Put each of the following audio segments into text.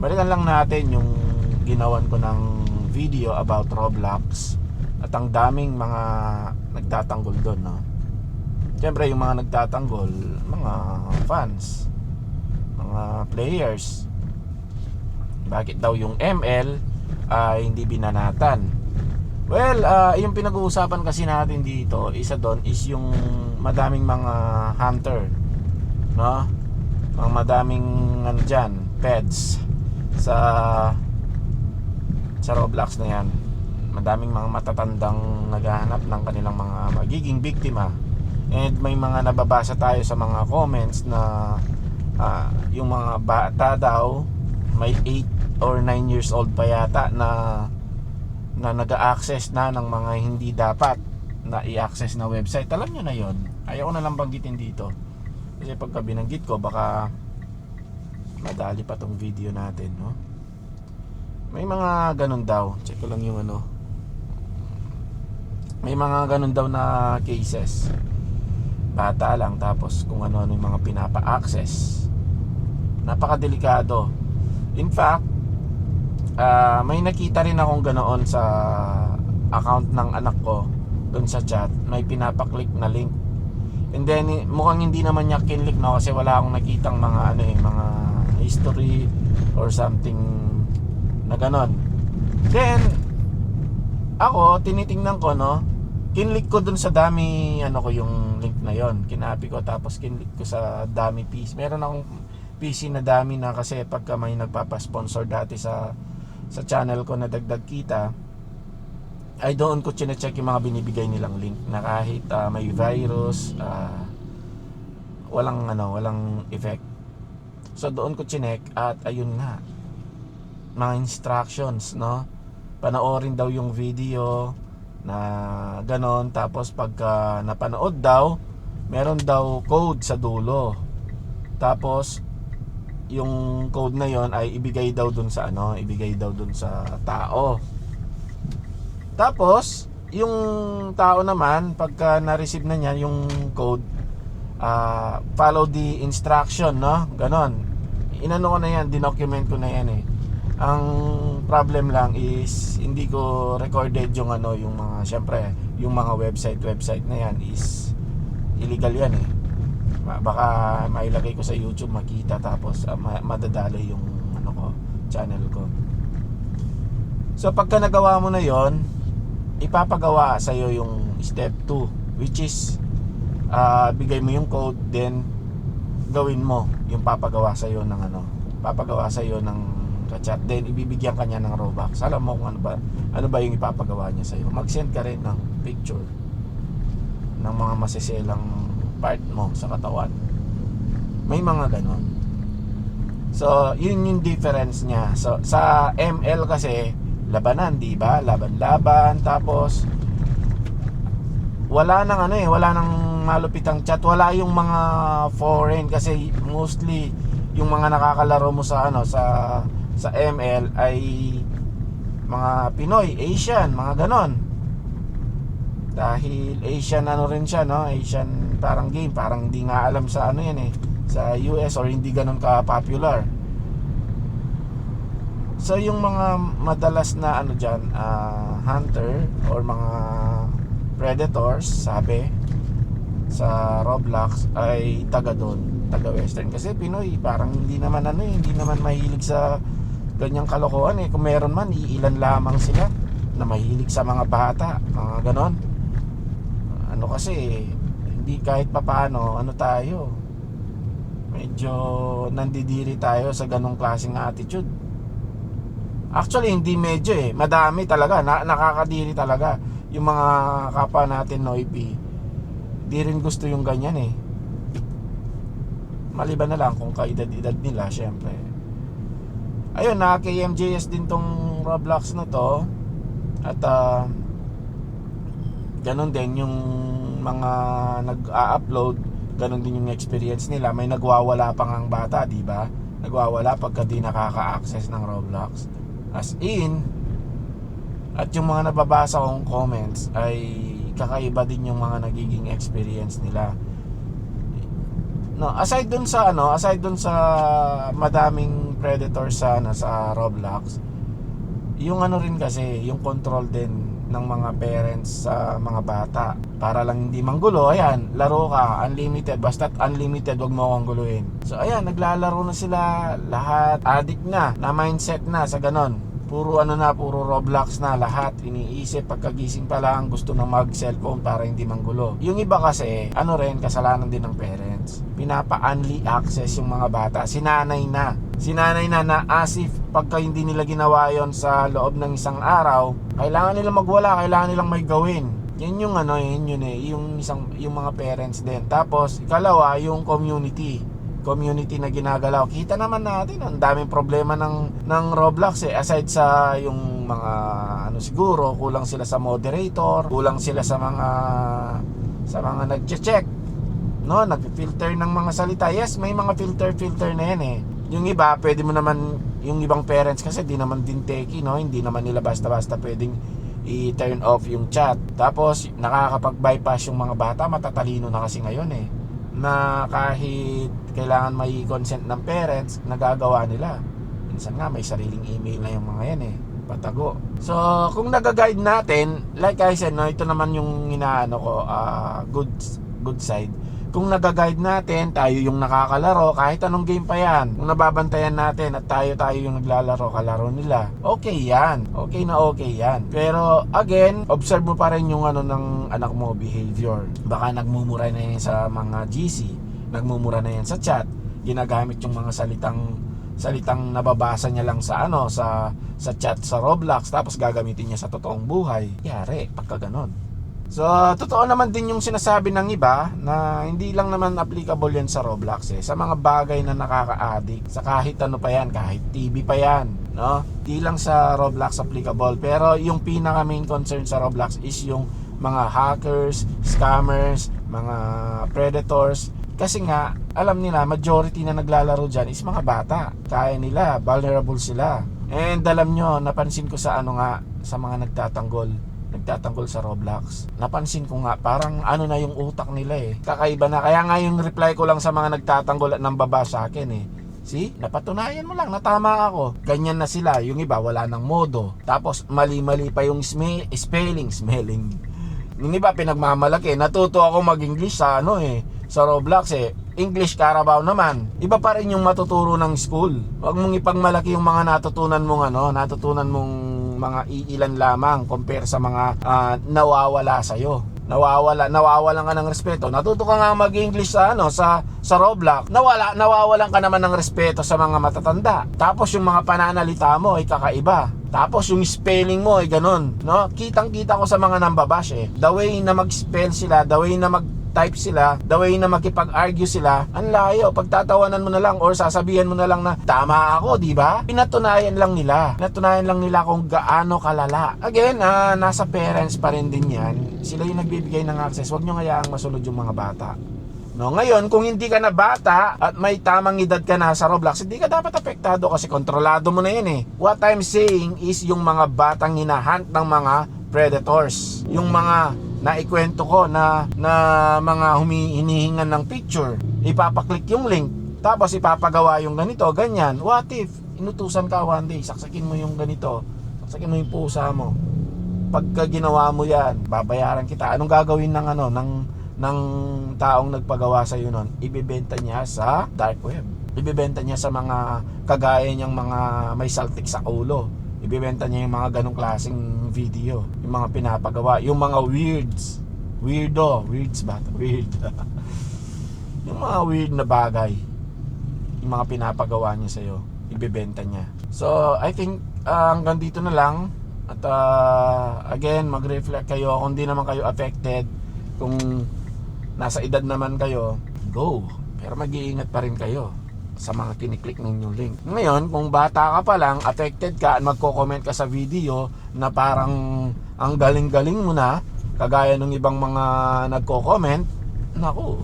balikan lang natin yung ginawan ko ng video about Roblox at ang daming mga nagtatanggol doon no? Siyempre yung mga nagtatanggol mga fans mga players. Bakit daw yung ML ay hindi binanatan? Well ah, yung pinag-uusapan kasi natin dito isa doon is yung madaming mga hunter no? Mga madaming ano dyan pets sa sa Roblox na yan madaming mga matatandang naghahanap ng kanilang mga magiging biktima. And may mga nababasa tayo sa mga comments na ah, yung mga bata daw may 8 or 9 years old pa yata na na nag-access na ng mga hindi dapat na i-access na website. Alam nyo na yon ayaw ko na lang banggitin dito. Kasi pagka binanggit ko baka madali pa tong video natin no? May mga ganun daw. Check ko lang yung ano. May mga ganun daw na cases. Bata lang tapos kung ano-ano yung mga pinapa-access. Napakadelikado. In fact ah, may nakita rin akong ganoon sa account ng anak ko doon sa chat. May pinapaklik na link. And then mukhang hindi naman niya kinlik no? Kasi wala akong nakitang mga ano eh mga history or something na ganon. Then ako tinitingnan ko no? Kinlik ko dun sa dami ano ko yung link na yon kinapi ko tapos kinlik ko sa dami piece meron akong PC na dami na kasi pagka may nagpapasponsor dati sa sa channel ko na dagdag kita ay doon ko chine-check yung mga binibigay nilang link na kahit ah, may virus ah, walang ano walang effect so doon ko chinek at ayun nga mga instructions no? Panoorin daw yung video na ganon. Tapos pagka napanood daw meron daw code sa dulo. Tapos yung code na yon ay ibigay daw dun sa ano ibigay daw dun sa tao. Tapos yung tao naman pagka na-receive na niya yung code ah, follow the instruction no? Ganon inano ko na yan dinocument ko na yan eh. Ang problem lang is hindi ko recorded yung ano yung mga syempre yung mga website website na yan is illegal yan eh. Baka mailagay ko sa YouTube makita tapos ma- madadali yung ano ko channel ko. So pagka nagawa mo na yon ipapagawa sa iyo yung step 2 which is ah, bigay mo yung code then gawin mo yung papagawa sa iyo ng ano papagawa sa iyo ng chat then ibibigyan kanya ng Robux. Alam mo kung ano ba ano ba yung ipapagawa niya sa iyo mag-send ka rin ng picture ng mga masiselang part mo sa katawan. May mga ganon. So yun yung difference niya. So sa ML kasi labanan di ba? Laban-laban tapos wala nang ano eh wala nang malupitang chat wala yung mga foreign kasi mostly yung mga nakakalaro mo sa ano sa sa ML ay mga Pinoy, Asian, mga ganon. Dahil Asian ano rin siya, no? Asian parang game, parang hindi nga alam sa ano yan eh, sa US or hindi ganon ka-popular. So yung mga madalas na ano diyan, hunter or mga predators, sabi sa Roblox ay taga doon, taga Western kasi Pinoy parang hindi naman ano eh, hindi naman mahilig sa ganyang kalokohan eh. Kung meron man, iilan lamang sila na mahilig sa mga bata, mga ganon. Ano kasi, hindi kahit papaano, ano tayo, medyo nandidiri tayo sa ganong klaseng attitude. Actually, hindi medyo eh. Madami talaga. Na, nakakadiri talaga. Yung mga kapwa natin noipi. Di rin gusto yung ganyan eh. Maliban na lang kung kaedad-edad nila, syempre. Ayun, na KMJS din tong Roblox na to. At ah, ganun din yung mga nag-a-upload, ganun din yung experience nila. May nagwawala pang ang bata, di ba? Nagwawala pagka di nakaka-access ng Roblox. As in, at yung mga nababasa kong comments ay kakaiba din yung mga nagiging experience nila. No, aside dun sa ano, aside dun sa madaming predator sa, ano, sa Roblox, yung ano rin kasi, yung control din ng mga parents sa mga bata. Para lang hindi manggulo, ayan, laro ka, unlimited. Basta't unlimited, wag mo akong guluhin. So ayan, naglalaro na sila lahat. Addict na, na mindset na sa ganon. Puro ano na, puro Roblox na lahat. Iniisip pagkagising pa lang, gusto na mag-cellphone para hindi manggulo. Yung iba kasi, ano rin, kasalanan din ng parents. Pinapa-unli access yung mga bata. Sinanay na. Sinanay na na as if pagka hindi nila ginawa yon sa loob ng isang araw, kailangan nilang magwala, kailangan nilang may gawin. Yan yung ano, yun yun eh, yung isang yung mga parents din. Tapos ikalawa, yung community community na ginagalaw. Kita naman natin ang daming problema ng ng Roblox eh aside sa yung mga ano siguro kulang sila sa moderator, kulang sila sa mga sa mga nagche-check no, nag-filter ng mga salita. Yes, may mga filter filter na yan eh. Yung iba, pwede mo naman yung ibang parents kasi di naman din techie, no? Hindi naman nila basta-basta pwedeng i-turn off yung chat. Tapos nakakapag-bypass yung mga bata, matatalino na kasi ngayon eh na kahit kailangan may consent ng parents, nagagawa nila. Minsan nga may sariling email na yung mga yan eh, patago. So, kung nagaguide natin, like I said, no, ito naman yung inaano ko, ah, good good side. Kung nagaguide natin, tayo yung nakakalaro, kahit anong game pa yan. Kung nababantayan natin at tayo tayo yung naglalaro, kalaro nila. Okay yan. Okay na okay yan. Pero again, observe mo pa rin yung ano ng anak mo behavior. Baka nagmumura na yan sa mga GC, nagmumura na yan sa chat, ginagamit yung mga salitang salitang nababasa niya lang sa ano sa sa chat sa Roblox tapos gagamitin niya sa totoong buhay. Yari, pagka ganon. So, totoo naman din yung sinasabi ng iba na hindi lang naman applicable yan sa Roblox eh. Sa mga bagay na nakaka-addict, sa kahit ano pa yan, kahit TV pa yan, no? Di lang sa Roblox applicable. Pero yung pinaka main concern sa Roblox is yung mga hackers, scammers, mga predators. Kasi nga, alam nila, majority na naglalaro dyan is mga bata. Kaya nila, vulnerable sila. And alam nyo, napansin ko sa ano nga, sa mga nagtatanggol nagtatanggol sa Roblox. Napansin ko nga, parang ano na yung utak nila eh. Kakaiba na. Kaya nga yung reply ko lang sa mga nagtatanggol at nang sa akin eh. See? Napatunayan mo lang, natama ako. Ganyan na sila. Yung iba, wala ng modo. Tapos, mali-mali pa yung sme- spelling, smelling. Yung iba, pinagmamalaki. Natuto ako mag-English sa ano eh. Sa Roblox eh. English Carabao naman. Iba pa rin yung matuturo ng school. Huwag mong ipagmalaki yung mga natutunan mong ano, natutunan mong mga iilan lamang compare sa mga ah, nawawala sa iyo. Nawawala, nawawalan ka ng respeto. Natuto ka nga mag-English sa ano sa sa Roblox. Nawala, nawawalan ka naman ng respeto sa mga matatanda. Tapos yung mga pananalita mo ay kakaiba. Tapos yung spelling mo ay ganun, no? Kitang-kita ko sa mga nambabash eh. The way na mag-spell sila, the way na mag type sila, the way na makipag-argue sila, ang layo. Pagtatawanan mo na lang or sasabihan mo na lang na tama ako, di ba? Pinatunayan lang nila. Pinatunayan lang nila kung gaano kalala. Again, ah, nasa parents pa rin din yan. Sila yung nagbibigay ng access. Huwag nyo ngayaang masunod yung mga bata. No, ngayon, kung hindi ka na bata at may tamang edad ka na sa Roblox, hindi ka dapat apektado kasi kontrolado mo na yan eh. What I'm saying is yung mga batang hinahunt ng mga predators. Yung mga naikwento ko na, na mga humihingan ng picture. Ipapaklik yung link, tapos ipapagawa yung ganito, ganyan. What if, inutusan ka one day, saksakin mo yung ganito, saksakin mo yung pusa mo. Pagka ginawa mo yan, babayaran kita. Anong gagawin ng ano, ng ng taong nagpagawa sa iyo noon, ibebenta niya sa dark web. Ibebenta niya sa mga kagaya niyang mga may saltik sa ulo. Ibebenta niya yung mga ganong klaseng video, yung mga pinapagawa, yung mga weirds. Weirdo, weirds ba? Weird. yung mga weird na bagay, yung mga pinapagawa niya sa iyo, ibebenta niya. So, I think ah, hanggang dito na lang. At ah, again, mag-reflect kayo kung di naman kayo affected, kung nasa edad naman kayo, go. Pero mag-iingat pa rin kayo sa mga kiniklik ng inyong link. Ngayon, kung bata ka pa lang, affected ka at magko-comment ka sa video na parang ang galing-galing mo na, kagaya ng ibang mga nagko-comment, naku,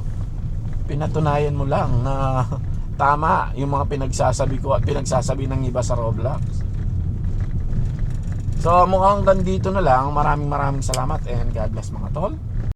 pinatunayan mo lang na tama yung mga pinagsasabi ko at pinagsasabi ng iba sa Roblox. So mukhang hanggang na lang. Maraming maraming salamat and God bless mga tol.